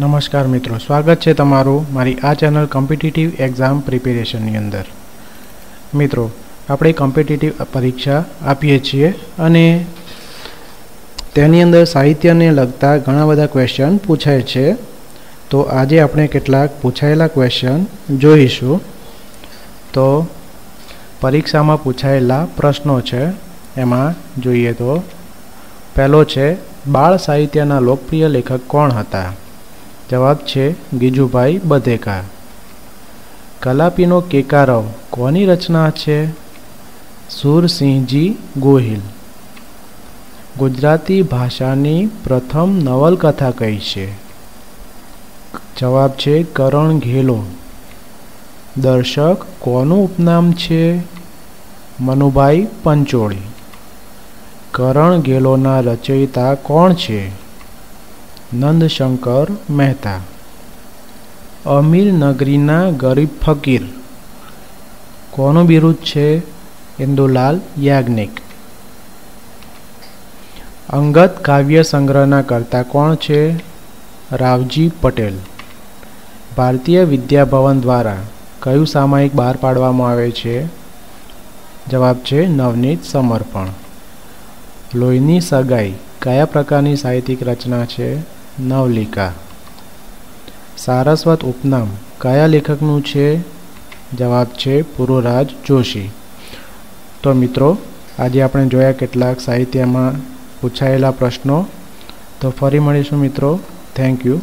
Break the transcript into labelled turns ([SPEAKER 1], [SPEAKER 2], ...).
[SPEAKER 1] નમસ્કાર મિત્રો, સ્વાગત છે તમારું મારી આ ચેનલ કોમ્પિટિટિવ એક્ઝામ પ્રિપેરેશનની અંદર. મિત્રો, આપણે કોમ્પિટિટિવ પરીક્ષા આપીએ છીએ અને તેની અંદર સાહિત્યને લગતા ઘણા બધા ક્વેશ્ચન પૂછાય છે. તો આજે આપણે કેટલાક પૂછાયેલા ક્વેશ્ચન જોઈશું. તો પરીક્ષામાં પૂછાયેલા પ્રશ્નો છે, એમાં જોઈએ તો, પહેલો છે, બાળ સાહિત્યના લોકપ્રિય લેખક કોણ હતા? જવાબ છે ગીજુભાઈ બધેકા કલાપીનો કેકારવ કોની રચના છે? સુરસિંહજી ગોહિલ. ગુજરાતી ભાષાની પ્રથમ નવલકથા કઈ છે? જવાબ છે કરણ ઘેલો. દર્શક કોનું ઉપનામ છે? મનુભાઈ પંચોળી. કરણ ગેલોના રચયિતા કોણ છે? નંદશંકર મહેતા. અમીર નગરીના ગરીબ ફકીર. કોનું બિરુદ છે? ઇન્દુલાલ યાજ્ઞિક. અંગત કાવ્ય સંગ્રહના કરતા કોણ છે? રાવજી પટેલ. ભારતીય વિદ્યાભવન દ્વારા કયું સામાયિક બહાર પાડવામાં આવે છે? જવાબ છે, નવનીત સમર્પણ. લોહીની સગાઈ કયા પ્રકારની સાહિત્યિક રચના છે? નવલિકા. સારસ્વત ઉપનામ. કયા લેખકનું છે? જવાબ છે પુરુરાજ જોશી. તો મિત્રો, આજે આપણે જોયા કેટલાક સાહિત્યમાં પૂછાયેલા પ્રશ્નો. તો ફરી મળીશું મિત્રો. Thank you.